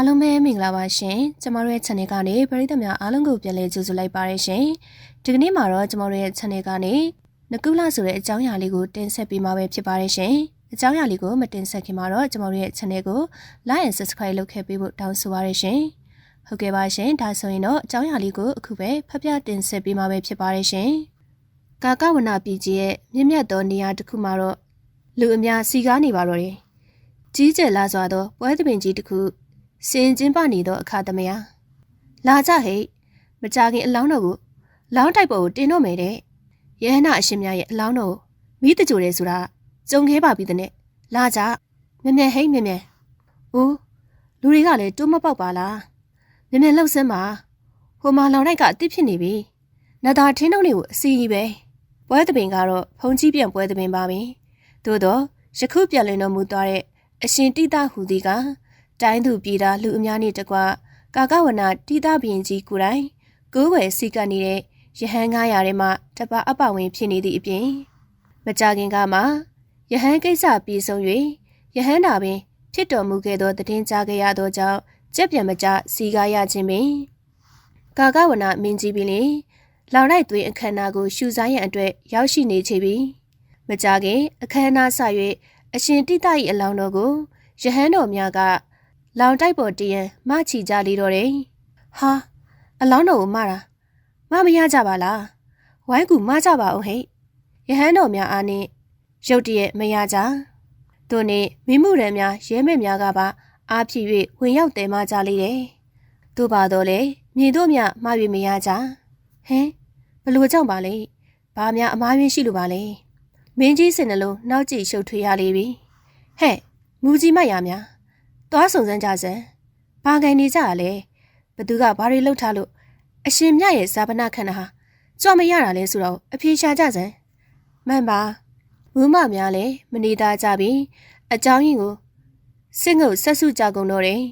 အားလုံးပဲမင်္ဂလာပါရှင်ကျမတို့ရဲ့ channel ကနေပရိသတ်များအားလုံးကိုပြန်လည်ကြိုဆိုလိုက်ပါရရှင်ဒီကနေ့မှာတော့ကျမတို့ရဲ့ channel ကနေနကုလဆိုတဲ့အကြောင်းအရာလေးကိုတင်ဆက်ပေးမှာပဲဖြစ်ပါတယ်ရှင်အကြောင်းအရာလေးကိုမတင်ဆက်ခင်မှာတော့ကျမတို့ရဲ့ channel ကို like and subscribe လုပ်ခဲ့ပေးဖို့တောင်းဆိုပါရရှင်ဟုတ်ကဲ့ပါရှင်ဒါဆိုရင်တော့အကြောင်းအရာလေးကိုအခုပဲဖတ်ပြတင်ဆက်ပေးမှာပဲဖြစ်ပါတယ်ရှင်ကာကဝနာပြည်ကြီးရဲ့မြင့်မြတ်သောနေရာတစ်ခုမှာတော့လူအများစီကားနေပါတော့တယ်ကြီးကျယ်လာစွာသောပွဲသဘင်ကြီးတစ်ခု စင်ကျင်းပနေသောအခါသမယလာကြဟိတ်မကြခင်အလောင်းတော်ကိုလောင်းတိုက်ပေါ်ကိုတင်တော့မယ်တဲ့ယဟနာအရှင်မြတ်ရဲ့အလောင်းတော်မိတကြိုတယ်ဆိုတာကြုံခဲ့ပါပြီတဲ့လာကြမြမြဟိတ်မြမြအိုးလူတွေကလည်းတိုးမပေါက်ပါလားမြမြလှုပ်စမ်းပါဟိုမှာလောင်တိုက်ကအစ်စ်ဖြစ်နေပြီနတ်သားထင်းတုံးတွေကိုအစီကြီးပဲပွဲသဘင်ကတော့ဖုန်ကြီးပြန်ပွဲသဘင်ပါပဲသို့တော့ယခုပြန်လည်တော်မူသွားတဲ့အရှင်တိတဟူသည်က တိုင်းသူပြည်သားလူအများနဲ့တကွကာကဝနာတိတဘရင်ကြီးကိုယ်တိုင်ကိုးဝယ်စီကနေတဲ့ယဟန်900ထဲမှာတပအပဝင်ဖြစ်နေသည့်အပြင်မကြခင်ကမှယဟန်ကိစ္စပြီးဆုံး၍ယဟန်နာပင်ဖြစ်တော်မူခဲ့သောတည်င်းကြားခဲ့ရသောကြောင့်ကြက်ပြန်မကြစီကားရခြင်းပင်ကာကဝနာမင်းကြီးပင်လေလောင်လိုက်သွေးအခမ်းအနားကိုရှူစားရန်အတွက်ရောက်ရှိနေချေပြီမကြခင်အခမ်းအနားဆ၍အရှင်တိတ၏အလောင်းတော်ကိုယဟန်တော်များက လောင်တိုက်ပေါ်တည်ရန်မချီကြလေတော့တယ်။ဟာအလောင်းတော်ကိုမတာမမရကြပါလား။ဝိုင်းကူမကြပါအောင်ဟဲ့။ယဟန်တော်များအားနှင့်ရုတ်တရက်မရကြ။တို့နှင့်မိမှုရန်များရဲမဲ့များကပါအားဖြစ်၍ဝင်ရောက်တယ်မကြလေတယ်။တို့ပါတော့လေမြင်တို့မြမှား၍မရကြ။ဟင်ဘလို့ကြောင့်ပါလဲ။ဘာများအမားရင်းရှိလို့ပါလဲ။မင်းကြီးစင်နှလုံးနောက်ကြည့်ရှုပ်ထွေးရလေပြီ။ဟဲ့မူကြီးမရများ သွားစုံစမ်းကြစမ်းဘာကင်နေကြရလဲဘသူကဘာတွေလှုပ်ထားလို့အရှင်မြတ်ရဲ့ဇာပနာခန္ဓာဟာကြွမရတာလဲဆိုတော့အပြေရှာကြစမ်းမှန်ပါမူမများလဲမနေသားကြပြီအကြောင်းရင်းကိုစစ်ငုတ်ဆက်စုကြကုန်တော့တယ်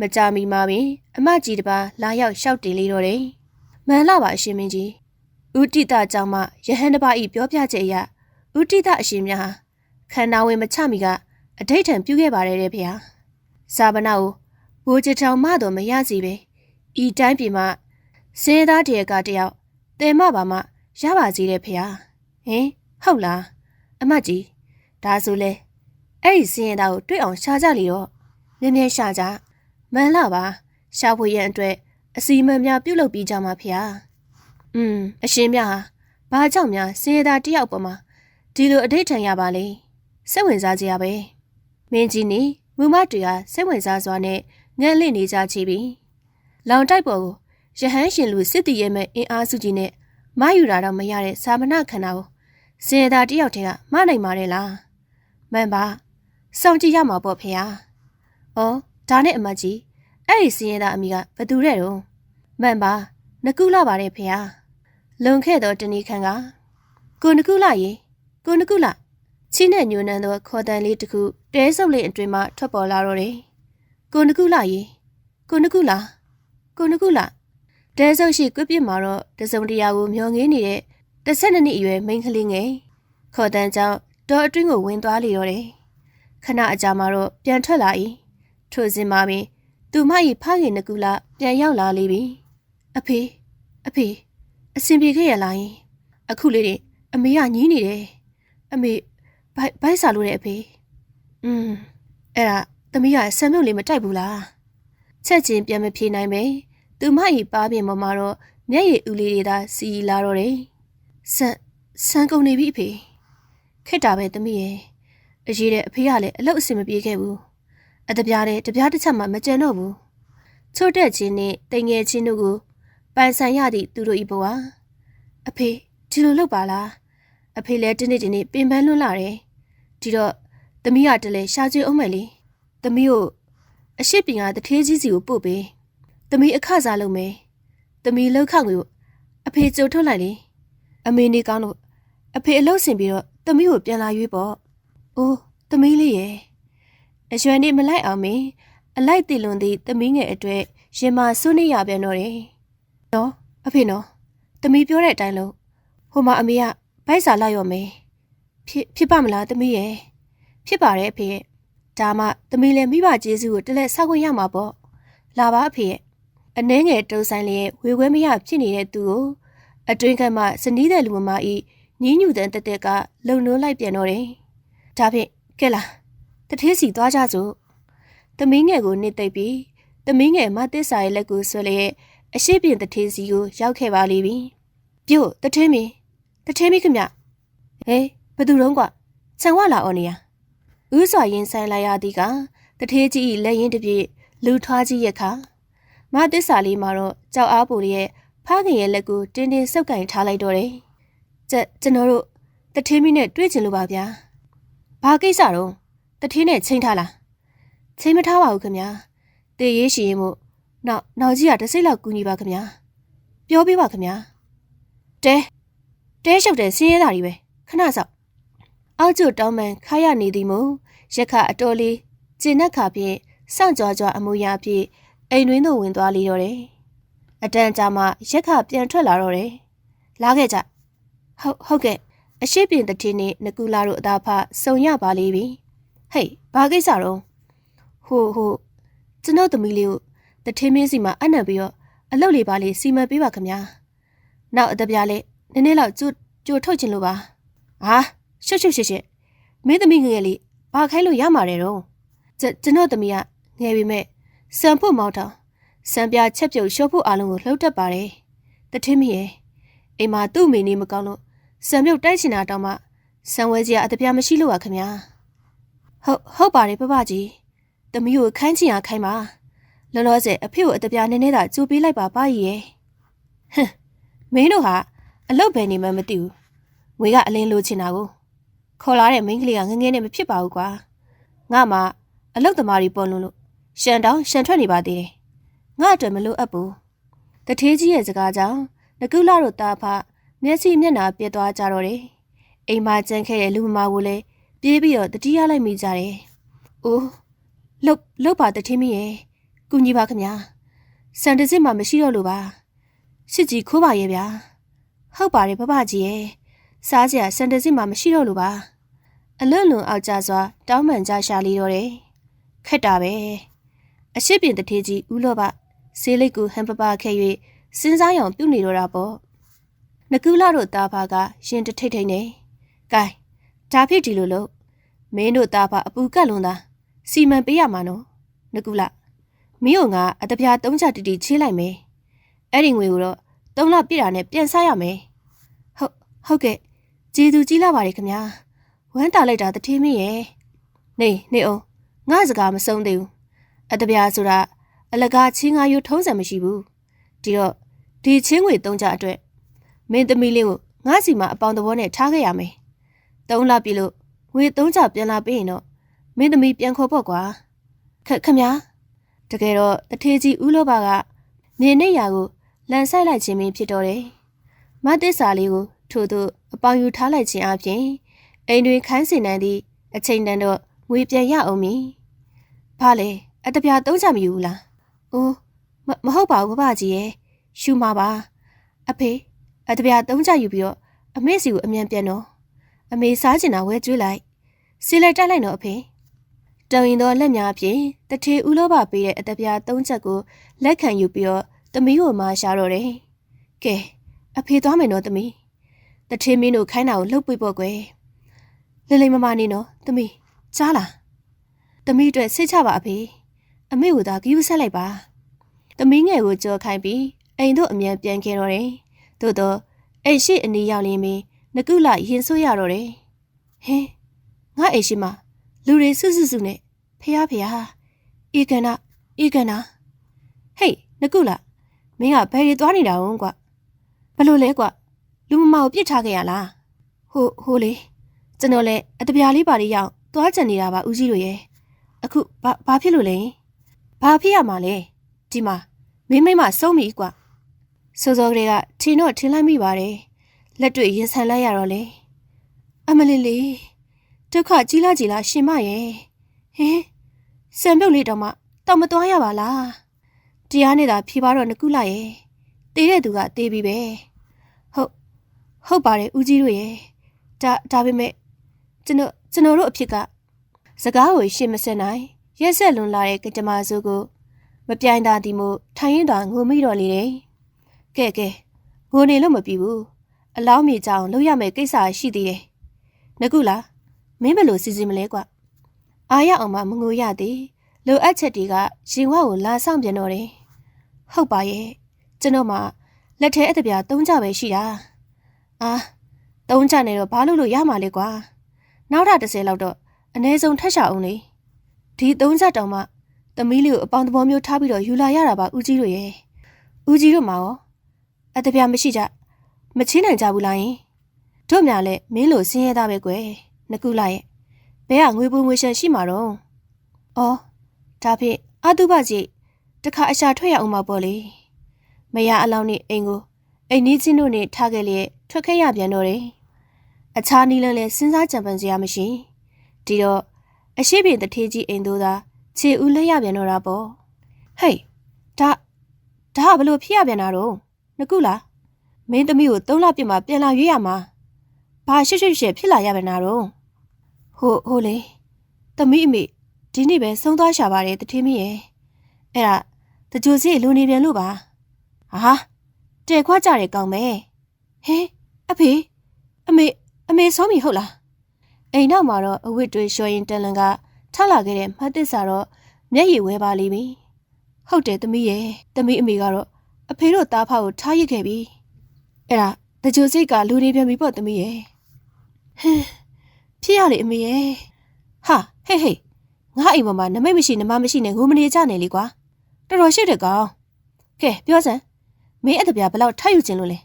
မကြမီမှာပင်အမကြီးတပါလာရောက်ရှောက်တင်လေးတော့တယ်မန်လာပါအရှင်မင်းကြီးဥတိတကြောင့်မှယဟန်တပါဤပြောပြချက်အရဥတိတအရှင်များခန္ဓာဝင်မချမီကအဋိဋ္ဌံပြုခဲ့ပါတယ်တဲ့ဗျာ ဇာပနာကိုဘိုးချထောင်မတော့မရစီပဲဤတိုင်းပြည်မှာစင်းသားတရကတယောက်တဲမပါမှရပါစီတဲ့ဖေဟာဟင်ဟုတ်လားအမတ်ကြီးဒါဆိုလဲအဲ့ဒီစင်းရသားကိုတွေ့အောင်ရှာကြလေတော့မြဲမြဲရှာကြမှန်လားပါရှာဖွေရန်အတွက်အစီအမံများပြုလုပ်ပြီးကြမှာဖေဟာอืมအရှင်မြဟာဘာကြောင့်များစင်းရသားတယောက်ပေါ်မှာဒီလိုအဋိဋ္ဌံရပါလေစိတ်ဝင်စားကြရပဲမင်းကြီးနေ မူမတွေဟာစိတ်ဝင်စားစွာနဲ့ငန့်လင့်နေကြချပြီ။လောင်တိုက်ပေါ်ကိုရဟန်းရှင်လူစစ်တီရဲမဲ့အင်အားစုကြီးနဲ့မယူတာတော့မရတဲ့စာမဏခန္ဓာကိုစင်သာတယောက်တည်းကမနိုင်ပါနဲ့လား။မှန်ပါ။စောင့်ကြည့်ရမှာပေါ့ဖေဟာ။အော်ဒါနဲ့အမကြီးအဲ့ဒီစင်ရသားအမိကဘသူတဲ့တော့မှန်ပါ။နကုလာပါတယ်ဖေဟာ။လွန်ခဲ့တော့တနည်းခန့်ကကိုနကုလာရေကိုနကုလာ ချိနဲ့ညွန်းနှံသောခေါ်တန်လေးတစ်ခုတဲဆုပ်လေးအတွင်မှထွက်ပေါ်လာတော့တယ်။ကိုနကုလာရေကိုနကုလာကိုနကုလာတဲဆုပ်ရှိကွပြစ်မှာတော့တစုံတရာကိုမျောငင်းနေတဲ့တစ်ဆက်နှစ်အရွယ်မိန်းကလေးငယ်ခေါ်တန်ကြောင့်တော်အတွင်းကိုဝင်သွားလေတော့တယ်။ခဏအကြာမှာတော့ပြန်ထွက်လာ၏။ထိုစဉ်မှာပင်သူမ၏ဖခင်နကုလာပြန်ရောက်လာလေပြီ။အဖေအဖေအဆင်ပြေခဲ့ရလား။အခုလေးတွေအမေကညီးနေတယ်။အမေ ဘိုက်ဘိုက်စားလို့တဲ့အဖေอืมအဲ့ဒါသမီးကဆံမြုပ်လေးမတိုက်ဘူးလားချက်ချင်းပြန်မဖြေနိုင်ပဲသူမကြီးပါပြင်ပေါ်မှာတော့မျက်ရည်ဦးလေးတွေသာစီလာတော့တယ်ဆန်ဆန်ကုန်နေပြီအဖေခက်တာပဲသမီးရဲ့အရေးတဲ့အဖေကလည်းအလုပ်အဆင်မပြေခဲ့ဘူးအတပြားတဲ့တပြားတစ်ချက်မှမကြံတော့ဘူးချို့တဲ့ချင်းနဲ့တိမ်ငယ်ချင်းတို့ကိုပိုင်ဆိုင်ရသည့်သူတို့ဤဘဝအဖေဒီလိုလုပ်ပါလားအဖေလည်းတနေ့တနေ့ပင်ပန်းလွန်းလာတယ် ဒီတော့သမီးကတလဲရှာကျွေးအောင်မယ်လေသမီးကိုအရှိပင်ကတထေးကြီးစီကိုပို့ပေးသမီးအခစားလုပ်မယ်သမီးလောက်ခငွေကိုအဖေကြိုထုတ်လိုက်လေအမေနေကောင်းလို့အဖေအလုပ်ဆင်ပြီးတော့သမီးကိုပြန်လာရွေးပေါ့အိုးသမီးလေးရဲ့အရွယ်နေမလိုက်အောင်မင်းအလိုက်တည်လွန်သည့်သမီးငယ်အတွေ့ရင်မာစွနေရပြန်တော့တယ်နော်အဖေနော်သမီးပြောတဲ့အတိုင်းလို့ဟိုမှာအမေကဗိုက်စာလိုက်ရောမယ် ဖြစ်ဖြစ်ပါမလားသမီးရဲ့ဖြစ်ပါတယ်အဖေရဲ့ဒါမှသမီးလည်းမိဘကျေးဇူးကိုတလဲဆောက်ခွင့်ရမှာပေါ့လာပါအဖေရဲ့အနှဲငယ်တုံဆိုင်လျက်ဝေခွဲမရဖြစ်နေတဲ့သူကိုအတွင်းကမှစနီးတဲ့လူမမဤညီးညူတဲ့တက်တက်ကလုံနိုးလိုက်ပြန်တော့တယ်ဒါဖြင့်ကဲလာတထေးစီသွားကြစို့သမီးငယ်ကိုနှစ်သိပ်ပြီးသမီးငယ်မသစ္စာရဲ့လက်ကိုဆွဲလျက်အရှိပြင်တထေးစီကိုရောက်ခဲ့ပါလိမ့်ပြီပြို့တထေးမီတထေးမီခမဟဲ ဘသူတုံးကွခြံဝလာအော်နေရဥစွာရင်ဆိုင်လိုက်ရသည်ကတထေးကြီး၏လက်ရင်တစ်ပြည့်လူထွားကြီးရက်ခါမသစ္စာလေးမှာတော့ကြောက်အားပူရဲ့ဖခင်ရဲ့လက်ကိုတင်းတင်းဆုပ်ကင်ထားလိုက်တော့တယ်ကျကျွန်တော်တို့တထေးမီနဲ့တွေ့ချင်လို့ပါဗျာဘာကိစ္စတော့တထေးနဲ့ချိန်ထားလားချိန်မထားပါဘူးခင်ဗျာတေးရေးရှိရင်မို့နောက်နောက်ကြီးကတစ်စိတ်လောက်ကူညီပါခင်ဗျာပြောပြပါခင်ဗျာတဲတဲလျှောက်တဲ့ဆင်းရဲတာတွေပဲခဏစောက် အောက်ကျတောင်းမှန်ခါရနေသည်မို့ရက်ခအတော်လေးကျင်နှက်ခါဖြင့်စောင့်ကြွားကြွားအမူအရာဖြင့်အိမ်တွင်းသို့ဝင်သွားလေတော့တယ်အတန်ကြာမှရက်ခပြန်ထွက်လာတော့တယ်လာခဲ့ကြဟုတ်ဟုတ်ကဲ့အရှိပြင်တတိနဲ့နကူလာတို့အသာဖစုံရပါလိမ့်ပြီဟေးဘာကိစ္စတော့ဟိုဟိုကျွန်တော်သမီးလေးကိုတထင်းမင်းစီမှာအနံ့ပြီးတော့အလုပ်လေးပါလေးစီမံပေးပါခင်ဗျာနောက်အတပြားလေးနည်းနည်းလောက်ကြိုကြိုထုတ်ချင်လို့ပါဟာ ရှုပ်ရှုပ်ရှစ်ရှစ်မင်းသမီးငယ်လေးဘာခိုင်းလို့ရမှာတယ်တော့ကျွန်တော်သမီးကငယ်ပြီမဲ့စံဖို့မောက်တော့စံပြချက်ပြုတ်ရှော့ဖို့အားလုံးကိုလှုပ်တတ်ပါတယ်တထင်းမရဲ့အိမ်မှာသူ့မိနေမကောင်းလို့စံမြုပ်တိုက်ချင်တာတောင်မှစံဝဲကြီးကအတပြားမရှိလို့ပါခင်ဗျာဟုတ်ဟုတ်ပါတယ်ပပကြီးသမီးကိုခိုင်းချင်ရခိုင်းပါလောလောဆယ်အဖေကိုအတပြားနည်းနည်းသာကြိုးပေးလိုက်ပါပါကြီးရဲ့ဟမ်မင်းတို့ဟာအလုတ်ပဲနေမှမသိဘူးငွေကအလင်းလိုချင်တာကို ခေါ်လာတဲ့မိန်းကလေးကငငယ်နဲ့မဖြစ်ပါဘူးကွာငါမှအလုတ်သမားကြီးပေါ်လွန်းလို့ရှန်တောင်းရှန်ထွက်နေပါသေးတယ်ငါအတွက်မလို့အပ်ဘူးတထေးကြီးရဲ့စကားကြောင့်နကုလာတို့တာဖမျက်စိမျက်နှာပြက်သွားကြတော့တယ်အိမ်မှာကြမ်းခဲ့တဲ့လူမမာကိုလည်းပြေးပြီးတော့တတိယလိုက်မိကြတယ်အိုးလှုပ်လှုပ်ပါတထင်းမရဲ့ကုညီပါခင်ဗျာစံတစစ်မှမရှိတော့လို့ပါစစ်ကြီးခိုးပါရဲ့ဗျာဟုတ်ပါတယ်ဖဖကြီးရဲ့ စားစရာစံတစစ်မှမရှိတော့လို့ပါအလွန်လွန်အောက်ကြစွာတောင်းပန်ကြရှာလီတော့တယ်ခက်တာပဲအရှိပြင်တထေးကြီးဦးလောဘဆေးလိတ်ကိုဟန်ပပခဲ၍စဉ်းစားရောင်ပြုတ်နေတော့တာပေါ့နကူလာတို့တာဖာကရင်တထိတ်ထိတ်နေကဲဒါဖြစ်ဒီလိုလို့မင်းတို့တာဖာအပူကတ်လွန်သားစီမံပေးရမှာနော်နကူလာမင်းတို့ကအတပြားသုံးချတီတီချေးလိုက်မယ်အဲ့ဒီငွေကိုတော့သုံးလပြည့်တာနဲ့ပြန်စားရမယ်ဟုတ်ဟုတ်ကဲ့ ကျေးဇူးကြီးလာပါတယ်ခင်ဗျာဝမ်းတာလိုက်တာတထင်းမင်းရဲ့နေနေအောင်ငါစကားမဆုံးသေးဘူးအတပြားဆိုတာအလကားချင်းငါယူထုံးစံမရှိဘူးဒီတော့ဒီချင်းငွေသုံးချအတွက်မင်းသမီးလေးကိုငါစီမှာအပေါင်သဘောနဲ့ထားခဲ့ရမယ်သုံးလပြီလို့ငွေသုံးချပြန်လာပေးရင်တော့မင်းသမီးပြန်ခေါ်ဖို့ကွာခက်ခမတကယ်တော့တထေးကြီးဦးလောဘကနေနေရာကိုလန်ဆိုင်လိုက်ခြင်းမင်းဖြစ်တော့တယ်မသစ္စာလေးကိုထို့သို့ အပေါင်ယူထားလိုက်ခြင်းအပြင်အိမ်တွင်ခိုင်းစင်နိုင်သည့်အချိန်တန်တော့ငွေပြန်ရအောင်မည်ဘာလဲအတပြားသုံးချမယူဘူးလားအိုးမဟုတ်ပါဘူးဘဘကြီးရဲ့ရှူမှာပါအဖေအတပြားသုံးချယူပြီးတော့အမေစီကိုအမြန်ပြန်တော့အမေစားကျင်တာဝဲကျွေးလိုက်စီလိုက်တိုက်လိုက်တော့အဖေတုံရင်သောလက်များဖြင့်တထေဦးလောဘပေးတဲ့အတပြားသုံးချက်ကိုလက်ခံယူပြီးတော့သမီးကိုမရှာတော့တယ်ကဲအဖေသွားမယ်နော်သမီး တထေမင်းတို့ခိုင်းတာကိုလှုပ်ပြပေါ့ကွယ်လိလိမမနေနော်သမီးကြားလားသမီးအတွက်စိတ်ချပါအဖေအမေကိုသာဂယူးဆက်လိုက်ပါသမီးငယ်ကိုကြော်ခိုင်းပြီးအိမ်တို့အမြန်ပြန်ခဲ့တော့တယ်သို့တော့အိမ်ရှိအနီးရောက်နေမင်းနကုလရင်ဆိုးရတော့တယ်ဟင်းငါအိမ်ရှိမှာလူတွေစွစွစွနဲ့ဖះဖះဧကနာဧကနာဟေးနကုလမင်းကဘယ်ရီသွားနေတာဝန်းကွဘလို့လဲကွ လူမမကိုပြစ်ထားခဲ့ရလားဟိုဟိုလေကျွန်တော်လည်းအတပြားလေးပါလေးရောက်သွားကြံနေတာပါဦးကြီးတို့ရဲ့အခုဘာဘာဖြစ်လို့လဲဘာဖြစ်ရမှာလဲဒီမှာမင်းမိမဆုံးပြီကွစောစောကလေးကထင်တော့ထင်လိုက်မိပါတယ်လက်တွေ့ရင်ဆန်လိုက်ရတော့လေအမလေးလေးဒုက္ခကြီးလားကြီးလားရှင်မရဲ့ဟင်စံပြုတ်လေးတော့မှတော့မသွားရပါလားတရားနဲ့သာဖြေပါတော့နကုလာရဲ့တေးတဲ့သူကတေးပြီပဲဟုတ် ဟုတ်ပါတယ်ဦးကြီးတို့ရဲ့ဒါဒါပေမဲ့ကျွန်တော်ကျွန်တော်တို့အဖြစ်ကစကားကိုရှင်းမစက်နိုင်ရက်ဆက်လွန်လာတဲ့ကကြမ္မာစုကိုမပြိုင်တာဒီမို့ထိုင်ရင်သာငိုမိတော့လေတယ်ကဲကဲငိုနေလို့မပြီးဘူးအလောင်းမြေကြောင်လုပ်ရမယ်ကိစ္စရှိသေးတယ်ငကုလားမင်းဘယ်လိုစီစဉ်မလဲကွအာရအောင်မမငိုရသေးလိုအပ်ချက်တွေကရင်ဝကိုလာဆောင်ပြန်တော့တယ်ဟုတ်ပါရဲ့ကျွန်တော်မှလက်ထဲအတပြားသုံးကြပဲရှိတာ အာသုံးကြနေတော့ဘာလို့လို့ရမှာလဲကွာနောက်ထပ်30လောက်တော့အ ਨੇ ဆုံးထက်ရှာအောင်လေဒီသုံးချက်တောင်မှသမီးလေးကိုအပေါင်းသဘောမျိုးထားပြီးတော့ယူလာရတာပါဦးကြီးတို့ရဲ့ဦးကြီးတို့မှာရောအတပြားမရှိကြမချင်းနိုင်ကြဘူးလားယင်တို့များလဲမင်းလိုဆင်းရဲသားပဲကွယ်နကုလာရဲ့ဘဲကငွေပူငွေရှန်ရှိမှာတော့အော်ဒါဖြင့်အတုပကြီးတခါအရှာထွက်ရအောင်ပါပေါ့လေမရအလောင်းနဲ့အိမ်ကို အိမ်နီးချင်းတို့နဲ့ထားခဲ့လျက်ထွက်ခဲ့ရပြန်တော့တယ်အခြားနီးလန်းလဲစဉ်းစားကြံပန်စရာမရှိဒီတော့အရှိပြင်တထေးကြီးအိမ်တို့သာခြေဦးလက်ရပြန်တော့တာပေါ့ဟေးဒါဒါကဘလို့ဖြစ်ရပြန်တာတော့နကုလားမင်းသမီးကိုသုံးလပြစ်မှာပြန်လာရွေးရမှာဘာရှစ်ရှစ်ရှစ်ဖြစ်လာရပြန်တာတော့ဟိုဟိုလေသမီးအမေဒီနေ့ပဲဆုံးသွားရှာပါတယ်တထေးမရဲ့အဲ့ဒါတကြိုစီလူနေပြန်လို့ပါဟာ တဲခွားကြတယ်ကောင်းမယ်ဟဲအဖေအမေအမေဆုံးပြီဟုတ်လားအိမ်နောက်မှာတော့အဝတ်တွေလျှော်ရင်တန်လန်ကထလာခဲ့တဲ့မှတ်သစ္စာတော့မျက်ရည်ဝဲပါလိမ့်မယ်ဟုတ်တယ်သမီးရဲ့သမီးအမေကတော့အဖေတို့သားဖကိုထားရစ်ခဲ့ပြီအဲ့ဒါတကြိုစိတ်ကလူနေပြန်ပြီပေါ့သမီးရဲ့ဟဲဖြစ်ရလေအမေရဲ့ဟာဟဲ့ဟဲ့ငါအိမ်ပေါ်မှာနမိတ်မရှိနမမရှိနဲ့ငိုမနေကြနဲ့လေကွာတော်တော်ရှိတဲ့ကောင်ကဲပြောစမ်း မင်းအတပြားဘယ်လောက်ထပ်ယူခြင်းလို့လဲ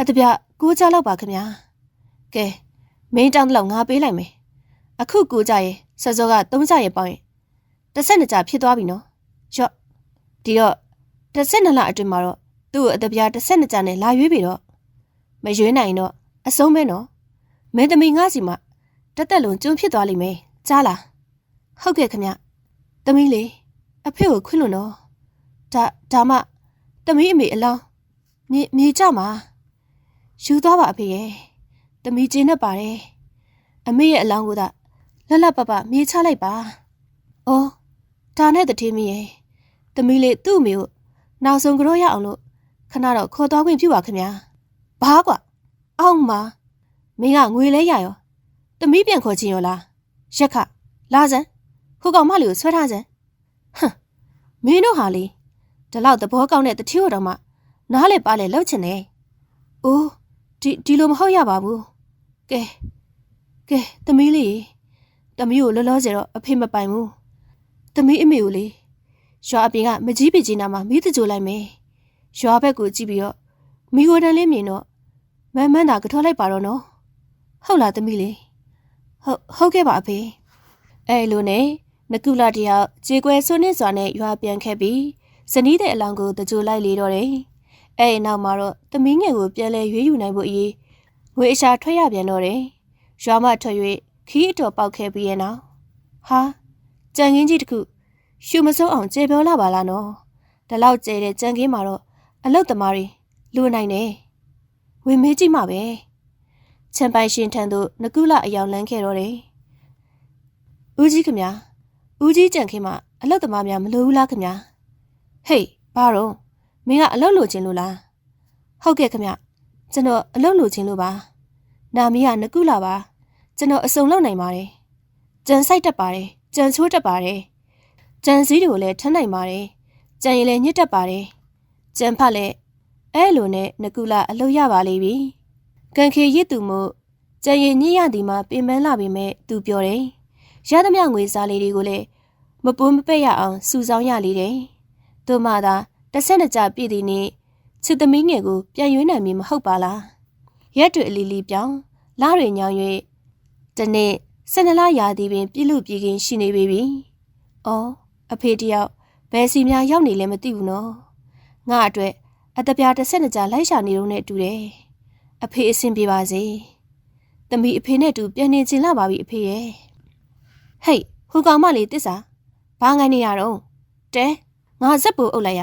အတပြားကိုးချလောက်ပါခင်ဗျာကဲမင်းတောင်းတလောက်ငါပေးလိုက်မယ်အခုကိုကြရဲ့စောစောကသုံးကြရဲ့ပေါင်းရင်တစ်ဆက်နှစ်ကြဖြစ်သွားပြီနော်ရော့ဒီတော့တစ်ဆက်နှစ်လအတွင်းမှာတော့သူ့ကိုအတပြားတစ်ဆက်နှစ်ကြနဲ့လာရွေးပြီတော့မရွေးနိုင်တော့အဆုံးပဲနော်မင်းသမီးငါစီမှာတက်တက်လုံးကျွန်းဖြစ်သွားလိမ့်မယ်ကြားလားဟုတ်ကဲ့ခင်ဗျသမီးလေးအဖေကိုခွင့်လို့နော်ဒါဒါမှ သမီးအမေအလောင်းမြေမြေကြမှာယူသွားပါအဖေရဲ့သမီးကျင်းနေပါတယ်အမေရဲ့အလောင်းကိုသာလက်လက်ပပမြေချလိုက်ပါအော်ဒါနဲ့တထေးမရဲ့သမီးလေးသူ့အမေကိုနောက်ဆုံးကြောရအောင်လို့ခဏတော့ခေါ်သွားခွင့်ပြုပါခင်ဗျာဘာကွာအောက်မှာမင်းကငွေလဲရရောသမီးပြန်ခေါ်ချင်ရောလားရက်ခလာစမ်းခုကောင်မလေးကိုဆွဲထားစမ်းဟမ်မင်းတို့ဟာလေ ဒီလောက်သဘောကောင်းတဲ့တတိယတော်မှနားလေပါလေလှုပ်ချင်တယ်။အိုးဒီဒီလိုမဟုတ်ရပါဘူး။ကဲကဲသမီးလေးသမီးကိုလောလောဆယ်တော့အဖေမပိုင်ဘူး။သမီးအမေကိုလေရွာအပြင်ကမကြီးပကြီးနာမှာမိတကြိုလိုက်မယ်။ရွာဘက်ကိုကြည့်ပြီးတော့မိကိုတန်လေးမြင်တော့မမ်းမန်းတာကြောလိုက်ပါတော့နော်။ဟုတ်လားသမီးလေး။ဟုတ်ဟုတ်ကဲ့ပါအဖေ။အဲလိုနဲ့နကုလာတယောက်ကြေကွဲဆွနစ်စွာနဲ့ရွာပြန်ခဲ့ပြီး ဇနီးတဲ့အလောင်းကိုတကြိုလိုက်လေတော့တယ်။အဲဒီနောက်မှာတော့သမီးငယ်ကိုပြန်လဲရွေးယူနိုင်ဖို့အရေးငွေအရှာထွက်ရပြန်တော့တယ်။ရွာမထွက်၍ခီးအတော်ပေါက်ခဲ့ပြီးရဲ့နောက်ဟာကြံကင်းကြီးတခုရှူမစိုးအောင်ကျေပြောလာပါလားနော်။ဒီလောက်ကျဲတဲ့ကြံကင်းမှာတော့အလုတ်သမားတွေလူနိုင်တယ်။ဝင်မေးကြည့်မှပဲ။ချန်ပိုင်ရှင်ထံသို့နကုလအယောင်လန်းခဲ့တော့တယ်။ဦးကြီးခင်ဗျာဦးကြီးကြံခင်းမှာအလုတ်သမားများမလိုဘူးလားခင်ဗျာ။ ဟေးဘာတော့မင်းကအလုပ်လိုချင်လို့လားဟုတ်ကဲ့ခမကျွန်တော်အလုပ်လိုချင်လို့ပါနာမီးကနကုလာပါကျွန်တော်အစုံလုပ်နိုင်ပါတယ်ကြံဆိုင်တက်ပါတယ်ကြံချိုးတက်ပါတယ်ကြံစည်းတွေကိုလည်းထမ်းနိုင်ပါတယ်ကြံရင်လည်းညှစ်တက်ပါတယ်ကြံဖတ်လည်းအဲ့လိုနဲ့နကုလာအလုပ်ရပါလိမ့်ပြီကန်ခေရစ်သူမို့ကြံရင်ညှစ်ရသည်မှာပင်ပန်းလာပြီမဲ့သူပြောတယ်ရသမျှငွေစားလေးတွေကိုလည်းမပိုးမပဲ့ရအောင်စုဆောင်းရလေတယ် သူမှသာတစ်ဆက်နှစ်ကြပြည့်သည်နေ့ချစ်သမီးငယ်ကိုပြန်ရွေးနိုင်မည်မဟုတ်ပါလားရက်တွေအလီလီပြောင်းလာတွေညောင်း၍တနေ့ဆယ်နလရာသီပင် ပြည့်လူပြည့်ကင်းရှိနေပြီပြီ။အော်အဖေတယောက်ဘယ်စီများရောက်နေလဲမသိဘူးနော်။ငါအတွက်အတပြားတစ်ဆက်နှစ်ကြလိုက်ရှာနေတော့နဲ့တူတယ်။အဖေအဆင်ပြေပါစေ။သမီးအဖေနဲ့တူပြန်နေချင်လာပါပြီအဖေရဲ့။ဟေးဟူကောင်မလေးတစ္ဆာဘာငိုင်းနေရတော့တဲ ငါဇက်ပူအုပ်လိုက်ရ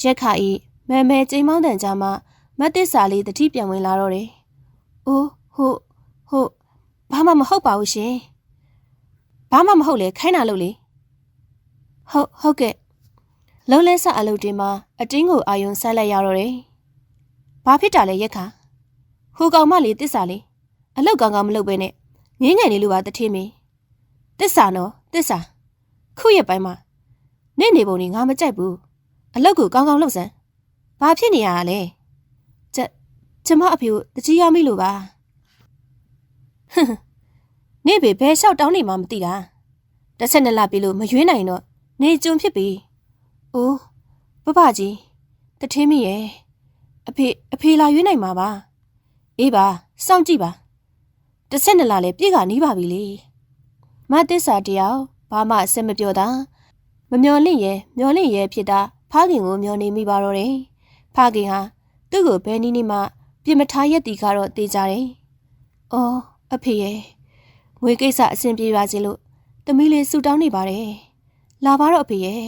ရက်ခါဤမဲမဲကျိန်မောင်းတန်ကြမှာမတ်တစ္စာလေးတတိပြန်ဝင်လာတော့တယ်။အိုးဟုတ်ဟုတ်ဘာမှမဟုတ်ပါဘူးရှင်။ဘာမှမဟုတ်လေခိုင်းတာလို့လေ။ဟုတ်ဟုတ်ကဲ့လုံးလဲဆအလုပ်တွေမှာအတင်းကိုအာယုံဆက်လိုက်ရတော့တယ်။ဘာဖြစ်တာလဲရက်ခါဟိုကောင်မလေးတစ္ဆာလေးအလောက်ကောင်းကောင်းမလုပ်ပဲနဲ့ငင်းငယ်လေးလိုပါတထင်းမင်းတစ္ဆာနော်တစ္ဆာခုရက်ပိုင်းမှာ နေနေပုံနေငါမကြိုက်ဘူးအလောက်ကိုကောင်းကောင်းလုပ်စမ်းဘာဖြစ်နေရတာလဲကျကျမအဖေကိုတကြီးရမိလို့ပါဟွန်းနေဘေဘဲလျှောက်တောင်းနေမှမသိတာတစ်ဆက်နှစ်လပြီလို့မရွေးနိုင်တော့နေကြုံဖြစ်ပြီ။အိုးပပကြီးတထင်းမရဲ့အဖေအဖေလာရွေးနိုင်မှာပါ။အေးပါစောင့်ကြည့်ပါ။တစ်ဆက်နှစ်လလည်းပြည့်ကနီးပါပြီလေ။မသစ္စာတယောက်ဘာမှအစင်မပြောတာ မမျော်လင့်ရဲ့မျော်လင့်ရဲ့ဖြစ်တာဖခင်ကိုမျော်နေမိပါတော့တယ်။ဖခင်ဟာသူ့ကိုဘယ်နည်းနည်းမှပြင်မထားရက်တီကတော့တေးကြတယ်။အော်အဖေရဲ့ငွေကိစ္စအဆင်ပြေပါစေလို့တမီးလေးဆူတောင်းနေပါတယ်။လာပါတော့အဖေရဲ့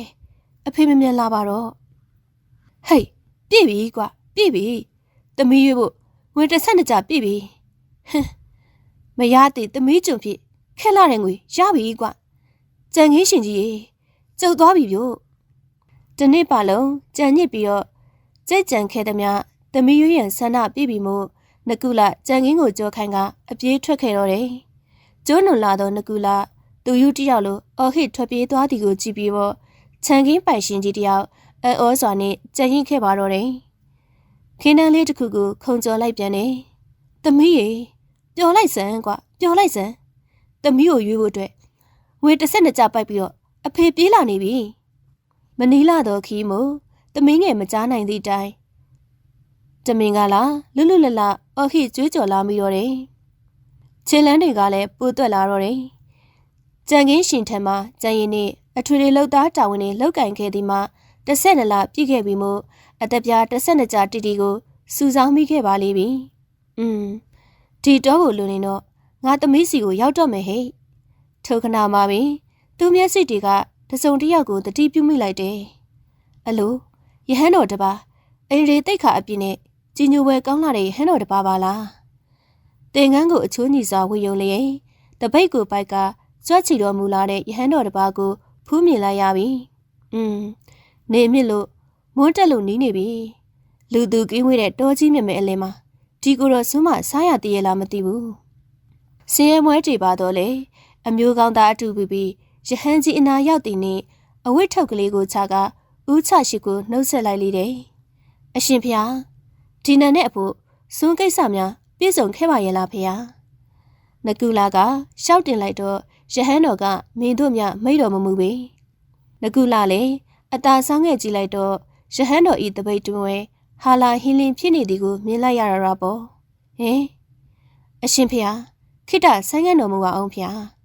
အဖေမမြန်လာပါတော့ဟေးပြည့်ပြီကွာပြည့်ပြီတမီးရွေးဖို့ငွေတစ်ဆက်နှစ်ကြပြည့်ပြီဟမ်မရသေးတမီးကြုံဖြစ်ခက်လာတဲ့ငွေရပြီကွာကြံငင်းရှင်ကြီးရေ ကျုပ်သွားပြီပြို့တနေ့ပါလုံးကြံညစ်ပြီးတော့ကြိတ်ကြံခဲ့သည်များတမီးရွေးရန်ဆန္ဒပြည့်ပြီမို့နကုလကြံငင်းကိုကြောခိုင်းကအပြေးထွက်ခဲ့တော့တယ်ကျိုးနုံလာသောနကုလသူယူတယောက်လိုအော်ဟစ်ထွက်ပြေးသွားသည်ကိုကြည့်ပြီးတော့ခြံခင်းပိုင်ရှင်ကြီးတယောက်အောစွာနဲ့ကြံရင်ခဲ့ပါတော့တယ်ခင်းတန်းလေးတစ်ခုကိုခုံကျော်လိုက်ပြန်တယ်သမီးရေပျော်လိုက်စမ်းကွာပျော်လိုက်စမ်းသမီးကိုရွေးဖို့အတွက်ငွေတစ်ဆက်နှစ်ကြပိုက်ပြီးတော့ အဖေပြေးလာနေပြီမနီလာတော့ခီးမို့သမီးငယ်မကြားနိုင်သည့်တိုင်တမင်ကလာလွတ်လွတ်လပ်လပ်အော်ဟစ်ကြွေးကြော်လာမိတော့တယ်ချင်းလန်းတွေကလည်းပိုးသွက်လာတော့တယ်ကြံကင်းရှင်ထံမှာကြံရင်နဲ့အထွေထွေလှုပ်သားတာဝန်တွေလောက်ကင်ခဲ့သည်မှာတစ်ဆက်နလပြည့်ခဲ့ပြီမို့အသက်ပြားတစ်ဆက်နှစ်ကြာတီတီကိုစူဆောင်းမိခဲ့ပါလိမ့်ပြီ။อืมဒီတော့ကိုလူနေတော့ငါသမီးစီကိုရောက်တော့မယ်ဟဲ့။ထိုခဏမှာပင် သူမျက်စိတွေကတစုံတစ်ယောက်ကိုတတိပြုမိလိုက်တယ်။အလိုယဟန်တော်တပါအိမ်ရီတိတ်ခါအပြင်းနဲ့ကြီးညိုဝဲကောင်းလာတဲ့ယဟန်တော်တပါပါလား။တင်ငန်းကိုအချိုးညီစွာဝေယုံလျက်တပိတ်ကိုပိုက်ကကြွက်ချီတော်မူလာတဲ့ယဟန်တော်တပါကိုဖူးမြင်လိုက်ရပြီ။อืมနေမြစ်လို့မွန်းတက်လို့နီးနေပြီ။လူသူကင်းဝေးတဲ့တောကြီးမြတ်မဲအလင်းမှာဒီကိုတော့ဆွမ်းမစားရတည်ရလားမသိဘူး။စင်ရဲမွဲတေပါတော့လေအမျိုးကောင်းသားအတူပြီးပြီး ရဟန်းကြီးအနာရောက်တည်နေအဝိထုတ်ကလေးကိုချကဦးချရှိကိုနှုတ်ဆက်လိုက်လေတယ်။အရှင်ဖျားဒီနန်နဲ့အဖို့စွန်းကိစ္စများပြည့်စုံခဲ့ပါရဲ့လားဖျား။နကူလာကရှောက်တင်လိုက်တော့ရဟန်းတော်ကမင်းတို့မြမိတ်တော်မမူပေ။နကုလာလည်းအသာဆောင်ခဲ့ကြည့်လိုက်တော့ရဟန်းတော်ဤတပိတ်တွင်ဝဲဟာလာဟင်းလင်းဖြစ်နေသည်ကိုမြင်လိုက်ရတာပေါ့။ဟင်အရှင်ဖေဟာခိတဆိုင်းငံ့တော်မူပါအောင်ဖေဟာ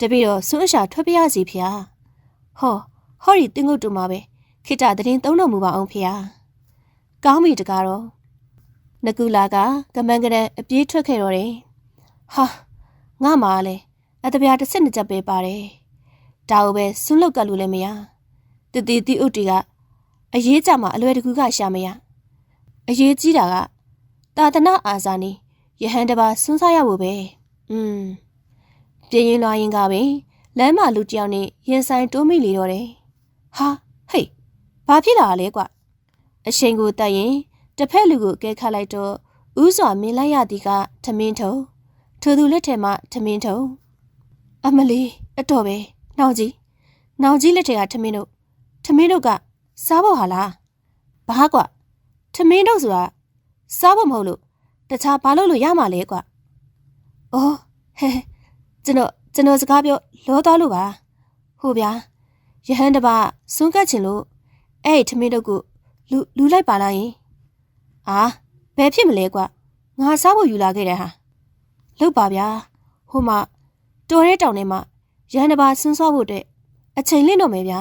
တပည့်တော်ဆွအရှာထွက်ပြရစီဖေဟာဟောဟောဒီတင်းကုတ်တူမှာပဲခိတတရင်သုံးတော်မူပါအောင်ဖေဟာကောင်းပြီတကားတော့နကုလာကကမန်ကရန်အပြေးထွက်ခဲ့တော့တယ်ဟာငါမှလည်းအတပြားတစ်စစ်နှစ်ချက်ပဲပါတယ်။ဒါကိုပဲဆွန့်လွတ်ကလို့လည်းမရ။တတိတိဥတီကအရေးကြမှာအလွယ်တကူကရှာမရ။အရေးကြီးတာကတာသနာအာဇာနီယဟန်တပါဆွန်းစားရဖို့ပဲ။อืม ပြင်းရင်လွှာရင်ကပင်လမ်းမလူတယောက်နဲ့ရင်ဆိုင်တိုးမိလေတော့တယ်။ဟာဟေးဘာဖြစ်လာလဲကွ။အချိန်ကိုတက်ရင်တစ်ဖက်လူကိုကဲခတ်လိုက်တော့ဥစွာမင်းလိုက်ရသည်ကထမင်းထုံထိုသူလက်ထဲမှာထမင်းထုံအမလီအတော်ပဲနှောင်ကြီးနှောင်ကြီးလက်ထက်ကထမင်းတို့ထမင်းတို့ကစားဖို့ဟာလားဘာကွာထမင်းတို့ဆိုတာစားဖို့မဟုတ်လို့တခြားဘာလို့လို့ရမှာလဲကွာအော်ဟဲ ကျွန်တော်ကျွန်တော်စကားပြောလောသွားလို့ပါဟုတ်ဗျာယဟန်တပါစွန့်ကတ်ချင်လို့အဲ့ထမင်းတို့ကလူလူလိုက်ပါလားယင်အာဘယ်ဖြစ်မလဲကွာငါစားဖို့ယူလာခဲ့တဲ့ဟာလုတ်ပါဗျာဟိုမှာတော်တဲ့တောင်ထဲမှာရန်တပါဆွန်းဆော့ဖို့အတွက်အချိန်လင့်တော့မယ်ဗျာ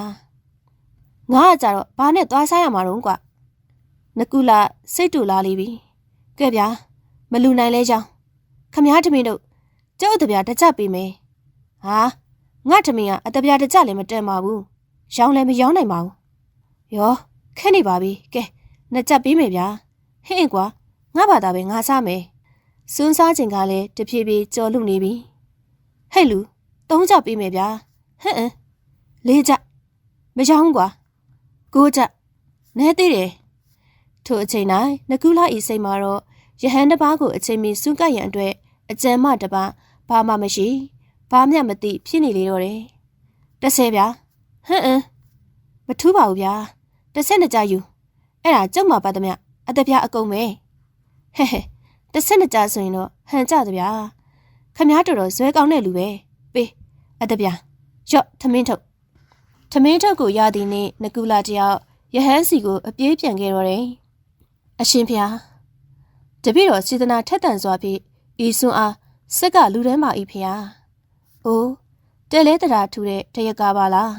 ငါကကြတော့ဘာနဲ့သွားဆိုင်ရမှာတော့ကွာနကူလာစိတ်တူလာလိပြီကဲဗျာမလူနိုင်လဲကြောင်းခမားတမင်းတို့ ကျောက်တပြားတစ်ချက်ပေးမယ်ဟာငါတမင်းကအတပြားတစ်ချက်လည်းမတန်ပါဘူးရောင်းလည်းမရောင်းနိုင်ပါဘူးယောခက်နေပါပြီကဲနှစ်ချက်ပေးမယ်ဗျာဟင့်ကွာငါဘာသာပဲငါစားမယ်စွန်းစားခြင်းကလည်းတဖြည်းဖြည်းကြော်လွနေပြီဟဲ့လူသုံးကြပေးမယ်ဗျာဟမ်အင်းလေးကြမရောင်းကွာကိုကြနဲသေးတယ်ထိုအချိန်၌နကုလာဤစိတ်မှာတော့ယဟန်တစ်ပါးကိုအချိန်မီစွန့်ကပ်ရန်အတွက်အကြံမတစ်ပါး ဘာမှမရှိဘာမျှမသိဖြစ်နေလေတော့တယ်တစ်ဆယ်ဗျာဟမ်အင်းမထူးပါဘူးဗျာတစ်ဆက်နှစ်ကြယူအဲ့ဒါကြောက်မှာပါသမျှအတပြားအကုန်ပဲဟဲ့ဟဲ့တစ်ဆက်နှစ်ကြဆိုရင်တော့ဟန်ကြသဗျာခမားတော်တော်ဇွဲကောင်းတဲ့လူပဲပေးအတပြားရော့ထမင်းထုတ်ထမင်းထုတ်ကိုရသည်နေ့နကုလာတယောက်ယဟန်စီကိုအပြေးပြန်ခဲ့တော့တယ်အရှင်ဖျားတပည့်တော်စေတနာထက်တန်စွာဖြင့်ဤဆွန်းအား စက်ကလူထဲမှာဤဖျားအိုးတဲလဲတရာထူတဲ့တရကပါလား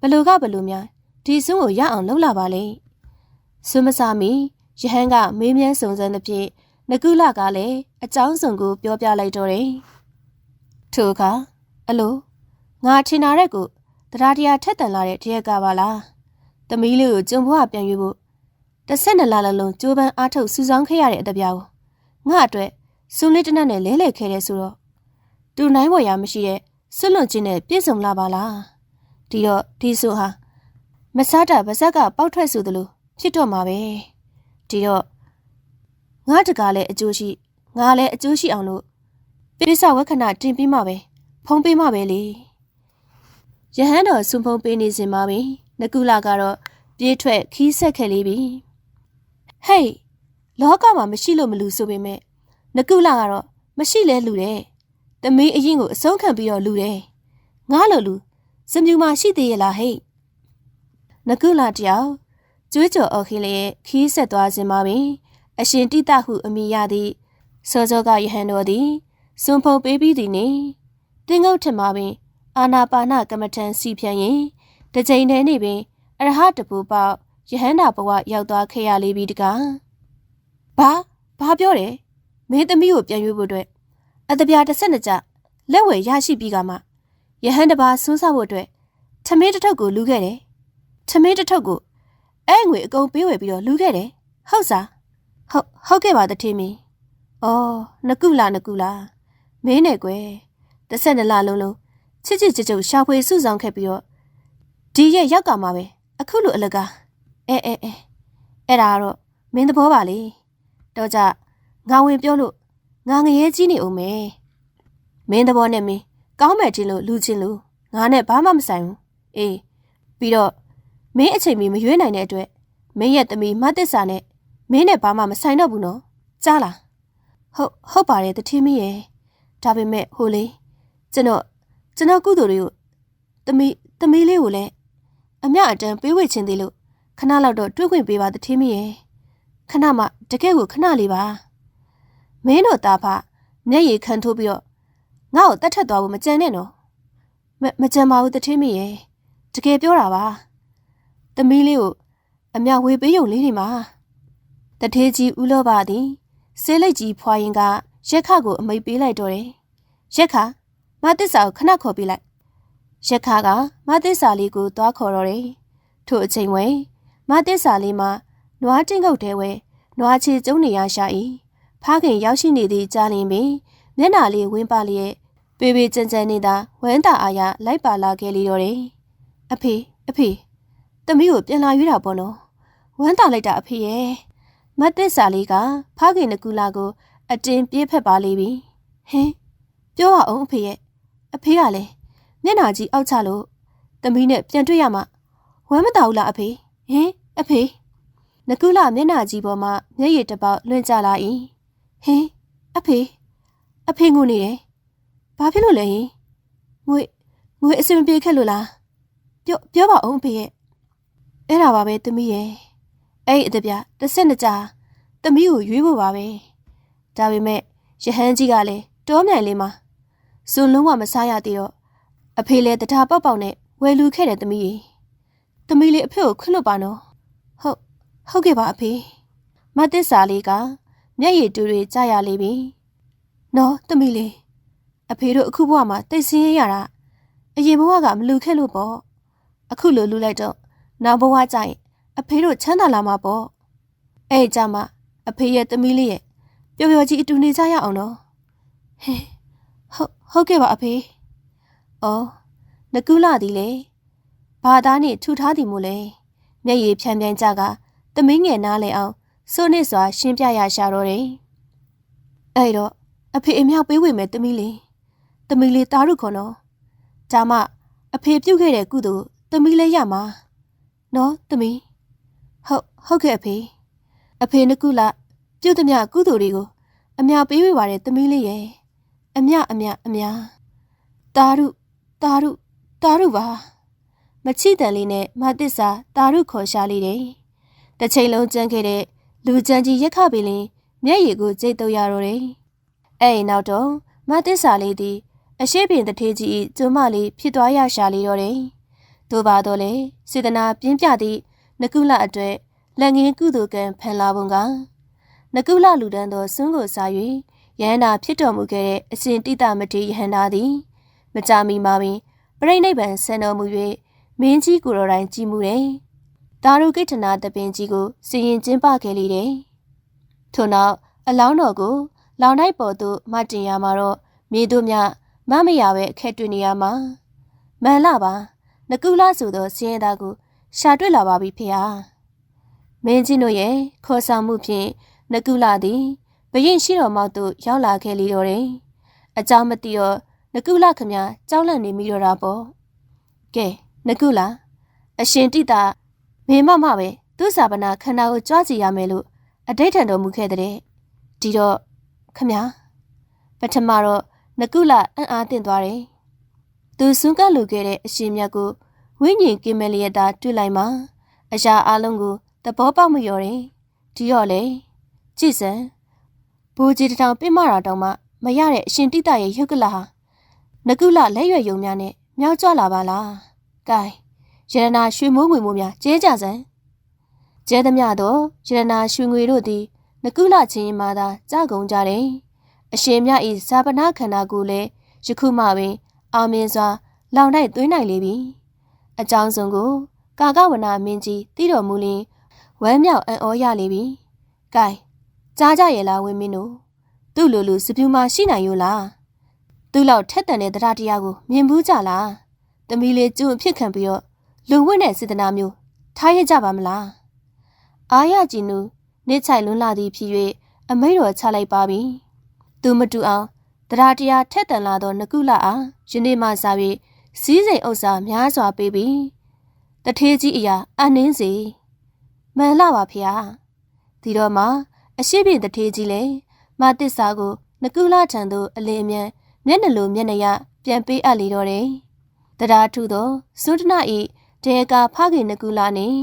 ဘလူကဘလူများဒီဆွန်းကိုရအောင်လှုပ်လာပါလေဆွမစာမီယဟန်ကမေးမြန်းစုံစမ်းသဖြင့်နကုလကလည်းအကြောင်းစုံကိုပြောပြလိုက်တော့တယ်ထိုအခါအလိုငါထင်တာတဲ့ကိုတရားတရားထက်တန်လာတဲ့တရကပါလားသမီးလေးကိုကျုံဘွားပြန်ရွေးဖို့တစ်ဆက်နှစ်လလုံးကြိုးပမ်းအားထုတ်စူဆောင်းခဲ့ရတဲ့အတပြားကိုငါအတွက် စွန်းလေးတနက်နဲ့လဲလှယ်ခဲ့တဲ့ဆိုတော့တူနိုင်ဝရမရှိတဲ့ဆွလွန်ချင်းနဲ့ပြည့်စုံလာပါလားဒီတော့ဒီဆိုဟာမစားတာပါဇက်ကပေါက်ထွက်ဆိုသလိုဖြစ်တော့မှာပဲဒီတော့ငါတကားလည်းအကျိုးရှိငါလည်းအကျိုးရှိအောင်လို့ပိဿဝက္ခဏတင်ပြီးမှပဲဖုံးပေးမှပဲလေယဟန်တော်ဆွန်ဖုံးပေးနေစင်ပါပဲနကုလာကတော့ပြေးထွက်ခီးဆက်ခဲ့လေးပြီဟေးလောကမှာမရှိလို့မလူဆိုပေမဲ့ နကုလာကတော့မရှိလဲလူတယ်တမီးအရင်ကိုအဆုံးခံပြီးတော့လူတယ်ငါလိုလူစမြူမှာရှိသေးရဲ့လားဟဲ့နကုလာတယောက်ကျွေးကြော်အော်ခင်းလျက်ခီးဆက်သွားခြင်းပါပင်အရှင်တိတဟုအမိရသည့်စောစောကယဟန်တော်သည်စွန်ဖုံပေးပြီးသည်နေတင်းငုတ်ထင်မှာပင် အာနာပါနကမ္မထံစီဖြန်ရင်တစ်ချိန်တည်းနေပင်အရဟတပူပေါက်ယဟန္တာဘဝရောက်သွားခဲ့ရလေပြီတကားဘာဘာပြောတယ် မင်းသမီးကိုပြန်ရွေးဖို့အတွက်အတပြားတစ်ဆက်နှစ်ကြလက်ဝယ်ရရှိပြီးကမှယဟန်တပါဆွန်းစားဖို့အတွက်ထမင်းတစ်ထုပ်ကိုလူခဲ့တယ်ထမင်းတစ်ထုပ်ကိုအဲ့ငွေအကုန်ပေးဝယ်ပြီးတော့လူခဲ့တယ်ဟုတ်စားဟုတ်ဟုတ်ကဲ့ပါတထင်းမီအော်နကုလာနကုလာမင်းနဲ့ကွယ်တစ်ဆက်နှစ်လလုံးလုံးချစ်ချစ်ကြကြရှာဖွေစုဆောင်ခဲ့ပြီးတော့ဒီရက်ရောက်ကမှာပဲအခုလိုအလကားအဲအဲအဲအဲ့ဒါကတော့မင်းသဘောပါလေတော့ကြ ငါဝင်ပြောလို့ငါငရဲကြီးနေအောင်မယ်မင်းသဘောနဲ့မင်းကောင်းမယ်ချင်းလို့လူချင်းလို့ငါနဲ့ဘာမှမဆိုင်ဘူးအေးပြီးတော့မင်းအချိန်မီမရွေးနိုင်တဲ့အတွက်မင်းရဲ့သမီးမသစ္စာနဲ့မင်းနဲ့ဘာမှမဆိုင်တော့ဘူးနော်ကြားလားဟုတ်ဟုတ်ပါတယ်တထင်းမရဲ့ဒါပေမဲ့ဟိုလေကျွန်တော်ကျွန်တော်ကုသိုလ်တွေကိုသမီးသမီးလေးကိုလည်းအမျှအတန်းပေးဝေခြင်းသေးလို့ခဏလောက်တော့တွေးခွင့်ပေးပါတထင်းမရဲ့ခဏမှတကယ်ကိုခဏလေးပါ မင်းတို့သားဖမျက်ရည်ခံထိုးပြီးတော့ငါ့ကိုတတ်ထက်သွားဖို့မကြံနဲ့နော်မမကြံပါဘူးတထင်းမရဲ့တကယ်ပြောတာပါသမီးလေးကိုအမျှဝေပေးုံလေးနေမှာတထေးကြီးဦးလောပါသည်ဆေးလိတ်ကြီးဖွာရင်ကရက်ခကိုအမိတ်ပေးလိုက်တော့တယ်ရက်ခမသစ္စာကိုခဏခေါ်ပေးလိုက်ရက်ခကမသစ္စာလေးကိုသွားခေါ်တော့တယ်ထို့အချိန်ဝဲမသစ္စာလေးမှာနွားတင်းကုတ်တဲဝဲနွားချေကျုံနေရရှာ၏ ဖားခင်ရောက်ရှိနေသည့်ကြားလင်ပင်မျက်နာလေးဝင်းပါလျက်ပေပေကြမ်းကြမ်းနေတာဝမ်းတာအားရလိုက်ပါလာခဲ့လေတော့တယ်အဖေအဖေသမီးကိုပြန်လာရွေးတာပေါ့နော်ဝမ်းတာလိုက်တာအဖေရဲ့မတ်သစ္စာလေးကဖားခင်နကူလာကို အတင်းပြေးဖက်ပါလိမ့်ပြီဟင်ပြောပါအောင်အဖေရဲ့အဖေကလည်းမျက်နာကြီးအောက်ချလို့သမီးနဲ့ပြန်တွေ့ရမှာဝမ်းမတောက်လားအဖေဟင်အဖေနကူလာမျက်နာကြီးပေါ်မှာမျက်ရည်တစ်ပေါက်လွင့်ကျလာ၏ ဟင်အဖေအဖေငိုနေတယ်ဘာဖြစ်လို့လဲဟင်ငွေငွေအစင်ပြေခဲ့လို့လားပြောပြောပါအောင်အဖေရဲ့အဲ့ဒါပါပဲသမီးရဲ့အဲ့ဒီအတပြတစ်စက်နှစ်ကြာသမီးကိုရွေးဖို့ပါပဲဒါပေမဲ့ရဟန်းကြီးကလည်းတောမြိုင်လေးမှာဇွန်လုံးဝမစားရသေးတော့အဖေလည်းတထားပေါက်ပေါက်နဲ့ဝယ်လူခဲ့တယ်သမီးကြီးသမီးလေးအဖေကိုခွလွတ်ပါနော်ဟုတ်ဟုတ်ကဲ့ပါအဖေမသစ္စာလေးက မျက်ရည်တူတွေကြာရလေပြီနော်သမီးလေးအဖေတို့အခုဘဝမှာတိတ်ဆင်းရရတာအရင်ဘဝကမလူခဲ့လို့ပေါ့အခုလိုလူလိုက်တော့နောက်ဘဝကျရင်အဖေတို့ချမ်းသာလာမှာပေါ့အဲ့ကြမှာအဖေရဲ့သမီးလေးရဲ့ပျော်ပျော်ကြီးအတူနေကြရအောင်နော်ဟဲဟုတ်ဟုတ်ကဲ့ပါအဖေအော်နကူလာသည်လေဘာသားနဲ့ထူထားသည်မို့လဲမျက်ရည်ဖြန်းဖြန်းကြကသမီးငယ်နားလည်အောင် စိုးနစ်စွာရှင်းပြရရှာတော့တယ်။အဲ့တော့အဖေအမြောက်ပေးဝင်မယ်သမီးလေး။သမီးလေးတားရုခွန်တော့ဒါမှအဖေပြုတ်ခဲ့တဲ့ကုသိုလ်သမီးလေးရမှာ။နော်သမီးဟုတ်ဟုတ်ကဲ့အဖေအဖေနကုလပြုတ်သမျှကုသိုလ်တွေကိုအမြောက်ပေးဝေပါတယ်သမီးလေးရဲ့အမြအမြအမြတာရုတာရုတာရုပါမချိတန်လေးနဲ့မသစ္စာတာရုခေါ်ရှာလေးတယ်တစ်ချိန်လုံးကြမ်းခဲ့တဲ့ လူကြမ်းကြီးရက်ခပင်လင်မျက်ရည်ကိုကြိတ်တုပ်ရတော့တယ်အဲ့ဒီနောက်တော့မသစ္စာလေးသည်အရှိပင်တထေးကြီး၏ကျုံမလေးဖြစ်သွားရရှာလေတော့တယ်တို့ပါတော့လေစေတနာပြင်းပြသည့်နကုလအတွက်လက်ငင်းကုသိုလ်ကံဖန်လာပုံကနကုလလူဒန်းသောစွန်းကိုစား၍ယဟန္တာဖြစ်တော်မူခဲ့တဲ့အရှင်တိတမတိယဟန္တာသည် မကြမီမှာပင်ပြိဋိနိဗ္ဗာန်ဆန်တော်မူ၍မင်းကြီးကိုယ်တော်တိုင်ကြည်မှုတယ်။ ဒါရုကိဋ္ဌနာတပင်ကြီးကိုစီရင်ကျင်းပခဲ့လေတယ်။ထို့နောက်အလောင်းတော်ကို လောင်တိုက်ပေါ်သို့မတင်ရမှာတော့မြေတို့မြမမရပဲအခက်တွေ့နေရမှာမှန်လားပါနကုလဆိုသောစင်းရသားကိုရှာတွေ့လာပါပြီဖေဟာမင်းကြီးတို့ရဲ့ခေါ်ဆောင်မှုဖြင့်နကုလသည်ဘရင်ရှိတော်မောက်သို့ရောက်လာခဲ့လေတော့တယ်အကြောင်းမသိတော့နကုလခမကြောက်လန့်နေမိတော့တာပေါ့ကဲနကုလအရှင်တိတာ မေမမပဲသူစာပနာခန္ဓာကိုကြွားကြည့်ရမယ်လို့အတိတ်ထံတော်မူခဲ့တဲ့ဒီတော့ခမပထမတော့နကုလအံ့အားသင့်သွားတယ်သူစွန့်ကပ်လူခဲ့တဲ့အရှင်မြတ်ကိုဝိညာဉ်ကင်းမလျက်သာတွေ့လိုက်မှအရာအလုံးကိုသဘောပေါက်မလျော်တယ်ဒီတော့လေကြည်စံဘူကြီးတထောင်ပြစ်မတာတောင်မှမရတဲ့အရှင်တိတရဲ့ရုပ်ကလာဟာနကုလလက်ရွယ်ယုံများနဲ့မြောက်ကြလာပါလား။ ကဲရတနာရွှေမိုးငွေမိုးများကျဲကြစမ်းကျဲသမျှတော့ရတနာရွှေငွေတို့သည်နကုလချင်းမှသာကြကုန်ကြတယ်။အရှင်မြတ်ဤဇာပနာခန္ဓာကိုလည်းယခုမှပင်အောင်မြင်စွာလောင်တိုက်သွင်းနိုင်လေပြီ။အကြောင်းစုံကို ကာကဝနာမင်းကြီးသိတော်မူလင်ဝမ်းမြောက်အံ့ဩရလေပြီ။ကဲကြားကြရဲ့လားဝင်းမင်းတို့သူ့လိုလိုစပြူမရှိနိုင်ရောလားသူ့လောက်ထက်တန်တဲ့တရားတရားကိုမြင်ဘူးကြလားတမီလေးကျွန်းဖြစ်ခံပြီးတော့ လူဝင့်တဲ့စေတနာမျိုးထားရကြပါမလားအာရကြည်နူနေချိုင်လွန်းလာသည်ဖြစ်၍အမိတ်တော်ချလိုက်ပါပြီသူမတူအောင်တရားတရားထက်တန်လာသောနကုလအားယနေ့မှစ၍စီးစိမ်ဥစ္စာများစွာပေးပြီးတထေးကြီးအရာအနှင်းစီမှန်လာပါဖျားဒီတော့မှအရှိပြတထေးကြီးလည်းမတစ္ဆာကိုနကုလထံသို့အလင်းအမြန်မျက်နှလိုမျက်နှရပြန်ပေးအပ်လေတော့တယ်။တရားထုသောသုဒ္ဓနာ ဤဒေကာဖခင်နကုလနှင့်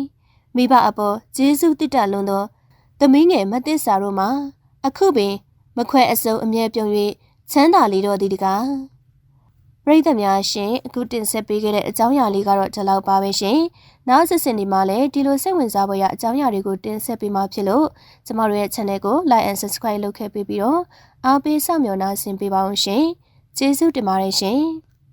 မိဘအပေါ်ဂျေစုတည်တလွန်သောသမီးငယ်မတစ္ဆာတို့မှာအခုပင်မခွဲအစုံအမြဲပြုံ၍ချမ်းသာလေတော့သည်တကားပရိသတ်များရှင်အခုတင်ဆက်ပေးခဲ့တဲ့အကြောင်းအရာလေးကတော့ဒီလောက်ပါပဲရှင်နောက်ဆက်စင်ဒီမှာလည်းဒီလိုစိတ်ဝင်စားဖို့ရအကြောင်းအရာတွေကိုတင်ဆက်ပေးမှာဖြစ်လို့ကျမတို့ရဲ့ channel ကို like and subscribe လုပ်ခဲ့ပြီးတော့အားပေးစောင့်မျှော်နှားဆင်ပေးပါအောင်ရှင်ကျေးဇူးတင်ပါတယ်ရှင်